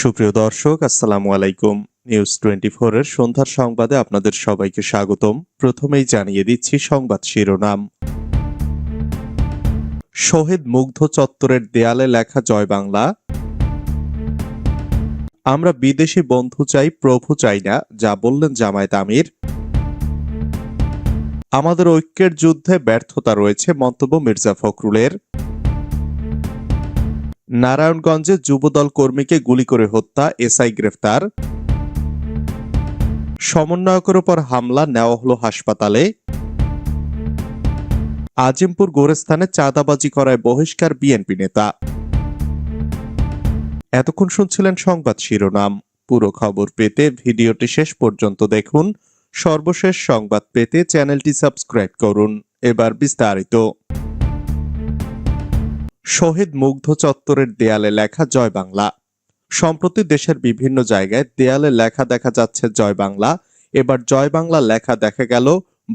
সুপ্রিয় দর্শক, আসসালামু আলাইকুম। নিউজ টোয়েন্টি এর সন্ধ্যার সংবাদে আপনাদের সবাইকে স্বাগতম। প্রথমেই জানিয়ে দিচ্ছি সংবাদ শিরোনাম। শহীদ মুগ্ধ চত্বরের দেয়ালে লেখা জয় বাংলা। আমরা বিদেশি বন্ধু চাই, প্রভু চাই না, যা বললেন জামায়াত আমির। আমাদের ঐক্যের যুদ্ধে ব্যর্থতা রয়েছে, মন্তব্য মির্জা ফখরুলের। নারায়ণগঞ্জে যুবদল কর্মীকে গুলি করে হত্যা, এসআই গ্রেফতার। সমন্বয়কের উপর হামলা, নেওয়া হলো হাসপাতালে। আজিমপুর গোরস্থানে চাঁদাবাজি করায় বহিষ্কার বিএনপি নেতা। এতক্ষণ শুনছিলেন সংবাদ শিরোনাম। পুরো খবর পেতে ভিডিওটি শেষ পর্যন্ত দেখুন। সর্বশেষ সংবাদ পেতে চ্যানেলটি সাবস্ক্রাইব করুন। এবার বিস্তারিত। শহীদ মুগ্ধ চত্বরের দেয়ালে লেখা জয় বাংলা। সম্প্রতি দেশের বিভিন্ন জায়গায় দেয়ালে লেখা দেখা যাচ্ছে জয় বাংলা। এবার জয় বাংলা লেখা দেখা গেল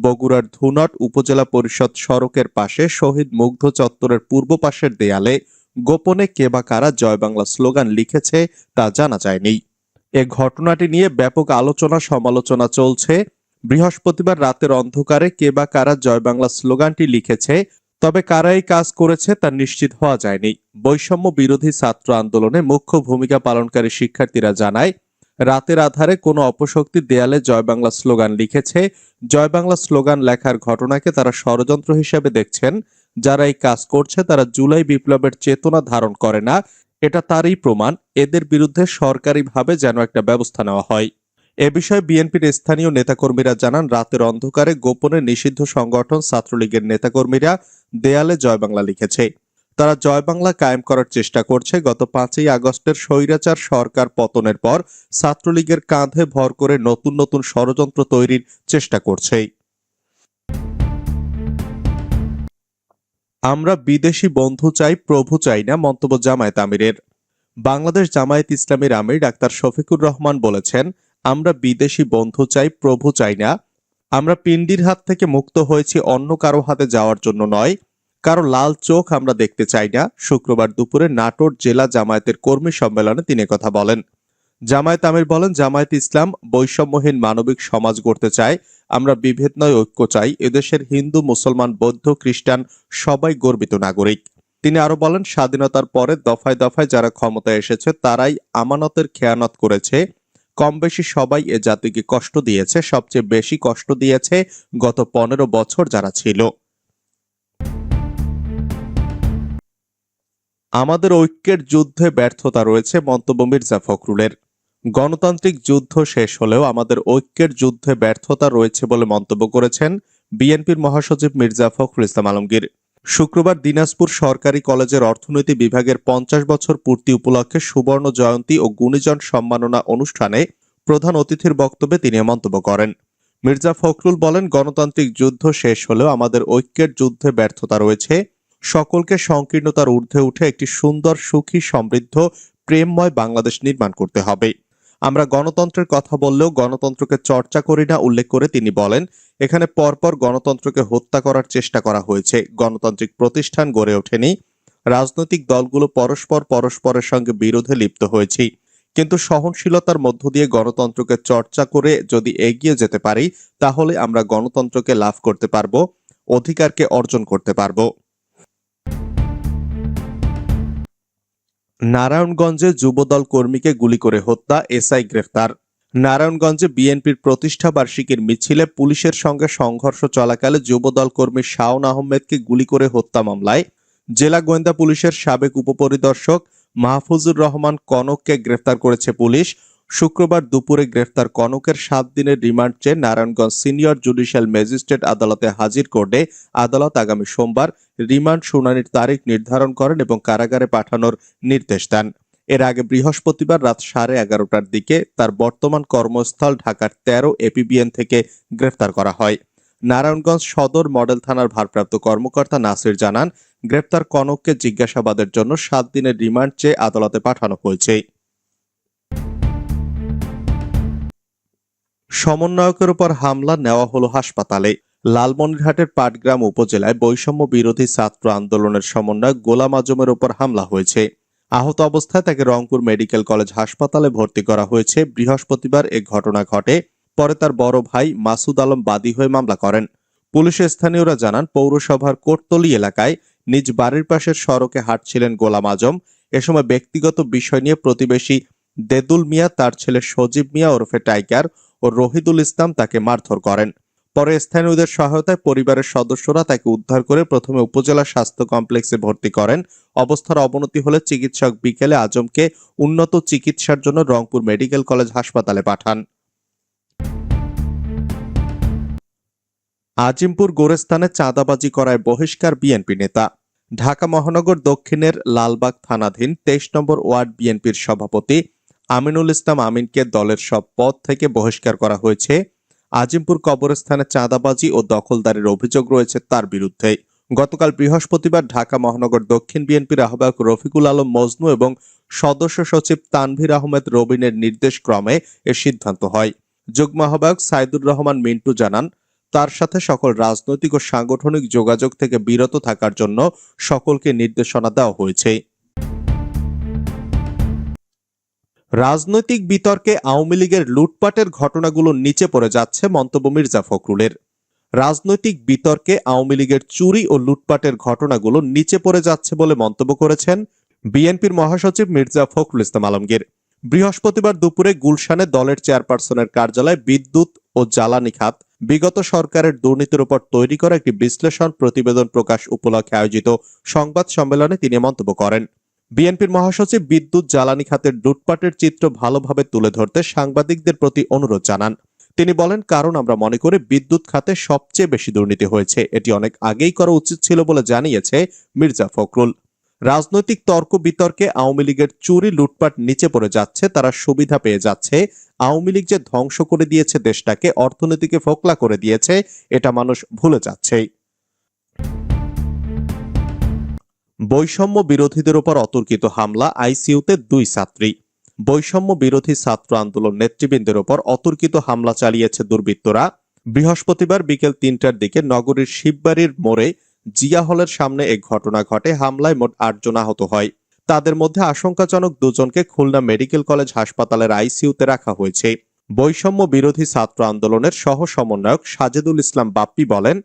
বগুড়ার ধুনট উপজেলা পরিষদ সড়কের পাশে শহীদ মুগ্ধ চত্বরের পূর্ব পাশের দেয়ালে। গোপনে কে বা কারা জয় বাংলা স্লোগান লিখেছে তা জানা যায়নি। এ ঘটনাটি নিয়ে ব্যাপক আলোচনা সমালোচনা চলছে। বৃহস্পতিবার রাতের অন্ধকারে কে বা কারা জয় বাংলা স্লোগানটি লিখেছে তবে কারা এই কাজ করেছে তা নিশ্চিত হওয়া যায়নি। বৈষম্য বিরোধী ছাত্র আন্দোলনে মুখ্য ভূমিকা পালনকারী শিক্ষার্থীরা জানায়, রাতের আধারে কোনো অপশক্তি দেয়ালে জয় বাংলা স্লোগান লিখেছে। জয় বাংলা স্লোগান লেখার ঘটনাকে তারা ষড়যন্ত্র হিসেবে দেখছেন। যারা এই কাজ করছে তারা জুলাই বিপ্লবের চেতনা ধারণ করে না। এটা তারই প্রমাণ। এদের বিরুদ্ধে সরকারিভাবে যেন একটা ব্যবস্থা নেওয়া হয়। এ বিষয়ে বিএনপির স্থানীয় নেতাকর্মীরা জানান, রাতের অন্ধকারে গোপনে নিষিদ্ধ সংগঠন ছাত্রলীগের নেতাকর্মীরা দেয়ালে জয় বাংলা লিখেছে। তারা জয় বাংলা কায়েম করার চেষ্টা করছে। গত পাঁচই আগস্টের স্বৈরাচার সরকার পতনের পর ছাত্রলীগের কাঁধে ভর করে নতুন নতুন ষড়যন্ত্র তৈরির চেষ্টা করছে। আমরা বিদেশি বন্ধু চাই, প্রভু চাই না, মন্তব্য জামায়াত আমিরের। বাংলাদেশ জামায়াত ইসলামীর আমির ডাক্তার শফিকুর রহমান বলেছেন আমরা বিদেশি বন্ধু চাই, প্রভু চাই না। আমরা পিন্ডির হাত থেকে মুক্ত হয়েছি, অন্য কারও হাতে যাওয়ার জন্য নয়। কারও লাল চোখ আমরা দেখতে চাই না। শুক্রবার দুপুরে নাটোর জেলা জামায়াতের কর্মী সম্মেলনে তিনি কথা বলেন। জামায়াত আমির বলেন, জামায়াত ইসলাম বৈষম্যহীন মানবিক সমাজ গড়তে চায়। আমরা বিভেদ নয়, ঐক্য চাই। এদেশের হিন্দু, মুসলমান, বৌদ্ধ, খ্রিস্টান সবাই গর্বিত নাগরিক। তিনি আরও বলেন, স্বাধীনতার পরে দফায় দফায় যারা ক্ষমতায় এসেছে, তারাই আমানতের খেয়ানত করেছে। কম বেশি সবাই এ জাতিকে কষ্ট দিয়েছে, সবচেয়ে বেশি কষ্ট দিয়েছে গত পনেরো বছর যারা ছিল। আমাদের ঐক্যের যুদ্ধে ব্যর্থতা রয়েছে মন্তব্য মির্জা ফখরুলের। গণতান্ত্রিক যুদ্ধ শেষ হলেও আমাদের ঐক্যের যুদ্ধে ব্যর্থতা রয়েছে বলে মন্তব্য করেছেন বিএনপির মহাসচিব মির্জা ফখরুল ইসলাম আলমগীর। শুক্রবার দিনাজপুর সরকারি কলেজের অর্থনীতি বিভাগের পঞ্চাশ বছর পূর্তি উপলক্ষে সুবর্ণ জয়ন্তী ও গুণীজন সম্মাননা অনুষ্ঠানে প্রধান অতিথির বক্তব্যে তিনি মন্তব্য করেন। মির্জা ফখরুল বলেন, গণতান্ত্রিক যুদ্ধ শেষ হলেও আমাদের ঐক্যের যুদ্ধে ব্যর্থতা রয়েছে। সকলকে সংকীর্ণতার ঊর্ধ্বে উঠে একটি সুন্দর, সুখী, সমৃদ্ধ, প্রেমময় বাংলাদেশ নির্মাণ করতে হবে। আমরা গণতন্ত্রের কথা বললেও গণতন্ত্রকে চর্চা করি না, উল্লেখ করে তিনি বলেন, এখানে পরপর গণতন্ত্রকে হত্যা করার চেষ্টা করা হয়েছে। গণতান্ত্রিক প্রতিষ্ঠান গড়ে ওঠেনি। রাজনৈতিক দলগুলো পরস্পর পরস্পরের সঙ্গে বিরোধে লিপ্ত হয়েছি। কিন্তু সহনশীলতার মধ্য দিয়ে গণতন্ত্রকে চর্চা করে যদি এগিয়ে যেতে পারি, তাহলে আমরা গণতন্ত্রকে লাভ করতে পারব, অধিকারকে অর্জন করতে পারব। নারায়ণগঞ্জে যুবদল কর্মীকে গুলি করে হত্যা, এসআই গ্রেফতার। নারায়ণগঞ্জে বিএনপির প্রতিষ্ঠা বার্ষিকীর মিছিলে পুলিশের সঙ্গে সংঘর্ষ চলাকালে যুবদল কর্মী শাওন আহমেদকে গুলি করে হত্যা মামলায় জেলা গোয়েন্দা পুলিশের সাবেক উপপরিদর্শক মাহফুজুর রহমান কনককে গ্রেফতার করেছে পুলিশ। শুক্রবার দুপুরে গ্রেফতার কনকের সাত দিনের রিমান্ড চেয়ে নারায়ণগঞ্জ সিনিয়র জুডিশিয়াল ম্যাজিস্ট্রেট আদালতে হাজির করে আদালত আগামী সোমবার রিমান্ড শুনানির তারিখ নির্ধারণ করেন এবং কারাগারে পাঠানোর নির্দেশ দেন। এর আগে বৃহস্পতিবার রাত সাড়ে এগারোটার দিকে তার বর্তমান কর্মস্থল ঢাকার তেরো এপিবিএন থেকে গ্রেফতার করা হয়। নারায়ণগঞ্জ সদর মডেল থানার ভারপ্রাপ্ত কর্মকর্তা নাসির জানান গ্রেপ্তার কনককে জিজ্ঞাসাবাদের জন্য সাত দিনের রিমান্ড চেয়ে আদালতে পাঠানো হয়েছে। সমন্বয়কের উপর হামলা নেওয়া হলো হাসপাতালে। লালমনিরহাটের পাটগ্রাম উপজেলায় বৈষম্য বিরোধী ছাত্র আন্দোলনের সমন্বয় গোলাম আজমের উপর হামলা হয়েছে। আহত অবস্থায় তাকে রংপুর মেডিকেল কলেজ হাসপাতালে ভর্তি করা হয়েছে। বৃহস্পতিবার এ ঘটনা ঘটে। পরে তার বড় ভাই মাসুদ আলম বাদী হয়ে মামলা করেন। পুলিশের স্থানীয়রা জানান, পৌরসভার কোটতলি এলাকায় নিজ বাড়ির পাশের সড়কে হাঁটছিলেন গোলাম আজম। এ সময় ব্যক্তিগত বিষয় নিয়ে প্রতিবেশী দেদুল মিয়া, তার ছেলে সজীব মিয়া ওরফে টাইগার ও রহিদুল ইসলাম তাকে মারধর করেন। পরে স্থানীয়দের সহায়তায় পরিবারের সদস্যরা তাকে উদ্ধার করে প্রথমে উপজেলা স্বাস্থ্য কমপ্লেক্সে ভর্তি করেন। অবস্থার অবনতি হলে চিকিৎসক বিকেলে আজমকে উন্নত চিকিৎসার জন্য রংপুর মেডিকেল কলেজ হাসপাতালে পাঠান। আজিমপুর গোরেস্তানে চাঁদাবাজি করায় বহিষ্কার বিএনপি নেতা। ঢাকা মহানগর দক্ষিণের লালবাগ থানাধীন তেইশ নম্বর ওয়ার্ড বিএনপির সভাপতি আমিনুল ইসলাম আমিনকে দলের সব পদ থেকে বহিষ্কার করা হয়েছে। আজিমপুর কবরস্থানে চাঁদাবাজি ও দখলদারির অভিযোগ রয়েছে তার বিরুদ্ধে। গতকাল বৃহস্পতিবার ঢাকা মহানগর দক্ষিণ বিএনপির আহ্বায়ক রফিকুল আলম মজনু এবং সদস্য সচিব তানভীর আহমেদ রবিনের নির্দেশ ক্রমে এ সিদ্ধান্ত হয়। যুগ্ম আহ্বায়ক সাইদুর রহমান মিন্টু জানান, তার সাথে সকল রাজনৈতিক ও সাংগঠনিক যোগাযোগ থেকে বিরত থাকার জন্য সকলকে নির্দেশনা দেওয়া হয়েছে। রাজনৈতিক বিতর্কে আওয়ামী লীগের লুটপাটের ঘটনাগুলো নিচে পড়ে যাচ্ছে মন্তব্য মির্জা ফখরুলের। রাজনৈতিক বিতর্কে আওয়ামী লীগের চুরি ও লুটপাটের ঘটনাগুলো নিচে পড়ে যাচ্ছে বলে মন্তব্য করেছেন বিএনপির মহাসচিব মির্জা ফখরুল ইসলাম আলমগীর। বৃহস্পতিবার দুপুরে গুলশানে দলের চেয়ারপারসনের কার্যালয়ে বিদ্যুৎ ও জ্বালানি খাত, বিগত সরকারের দুর্নীতির উপর তৈরি করা একটি বিশ্লেষণ প্রতিবেদন প্রকাশ উপলক্ষে আয়োজিত সংবাদ সম্মেলনে তিনি মন্তব্য করেন। বিএনপির মহাসচিব বিদ্যুৎ জ্বালানি খাতের লুটপাটের চিত্র ভালোভাবে তুলে ধরতে সাংবাদিকদের প্রতি অনুরোধ জানান। তিনি বলেন, কারণ আমরা মনে করি বিদ্যুৎ খাতে সবচেয়ে বেশি দুর্নীতি হয়েছে। এটি অনেক আগেই করা উচিত ছিল বলে জানিয়েছে মির্জা ফখরুল। রাজনৈতিক তর্ক বিতর্কে আওয়ামী লীগের চুরি লুটপাট নিচে পড়ে যাচ্ছে, তারা সুবিধা পেয়ে যাচ্ছে। আওয়ামী লীগ যে ধ্বংস করে দিয়েছে দেশটাকে, অর্থনীতিকে ফোকলা করে দিয়েছে, এটা মানুষ ভুলে যাচ্ছে বৈষম্য বিরোধীদের উপর অতর্কিত হামলা আইসিইউতে দুই ছাত্রী। বৈষম্য বিরোধী ছাত্র আন্দোলন নেতৃবৃন্দের ওপর অতর্কিত হামলা চালিয়েছে দুর্বৃত্তরা। বৃহস্পতিবার বিকেল তিনটার দিকে নগরীর শিববাড়ির মোড়ে জিয়া হলের সামনে এক ঘটনা ঘটে। হামলায় মোট আটজন আহত হয়। তাদের মধ্যে আশঙ্কাজনক দুজনকে খুলনা মেডিকেল কলেজ হাসপাতালের আইসিইউতে রাখা হয়েছে। বৈষম্য বিরোধী ছাত্র আন্দোলনের সহ সমন্বয়ক সাজেদুল ইসলাম বাপ্পি বলেন,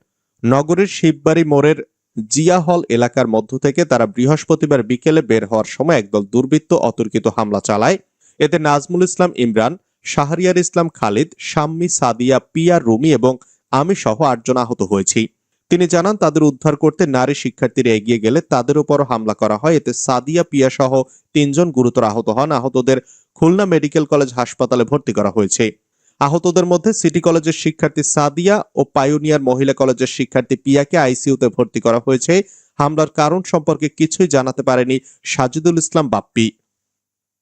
নগরীর শিববাড়ি মোড়ের জিয়া হল এলাকার মধ্য থেকে তারা বৃহস্পতিবার বিকেলে বের হওয়ার সময় একদল দুর্বৃত্ত অতর্কিত হামলা চালায়। এতে নাজমুল ইসলাম ইমরান, শাহরিয়ার ইসলাম খালিদ, শাম্মী সাদিয়া, পিয়া রুমি এবং আমি সহ আটজন আহত হয়েছি। তিনি জানান, তাদের উদ্ধার করতে নারী শিক্ষার্থীরা এগিয়ে গেলে তাদের উপরও হামলা করা হয়। এতে সাদিয়া, পিয়া সহ তিনজন গুরুতর আহত হন। আহতদের খুলনা মেডিকেল কলেজ হাসপাতালে ভর্তি করা হয়েছে। আহতদের মধ্যে সিটি কলেজের শিক্ষার্থী সাদিয়া ও পায়োনিয়ার মহিলা কলেজের শিক্ষার্থী পিয়াকে আইসিইউতে ভর্তি করা হয়েছে। হামলার কারণ সম্পর্কে কিছুই জানাতে পারেনি সাজিদুল ইসলাম বাপ্পি।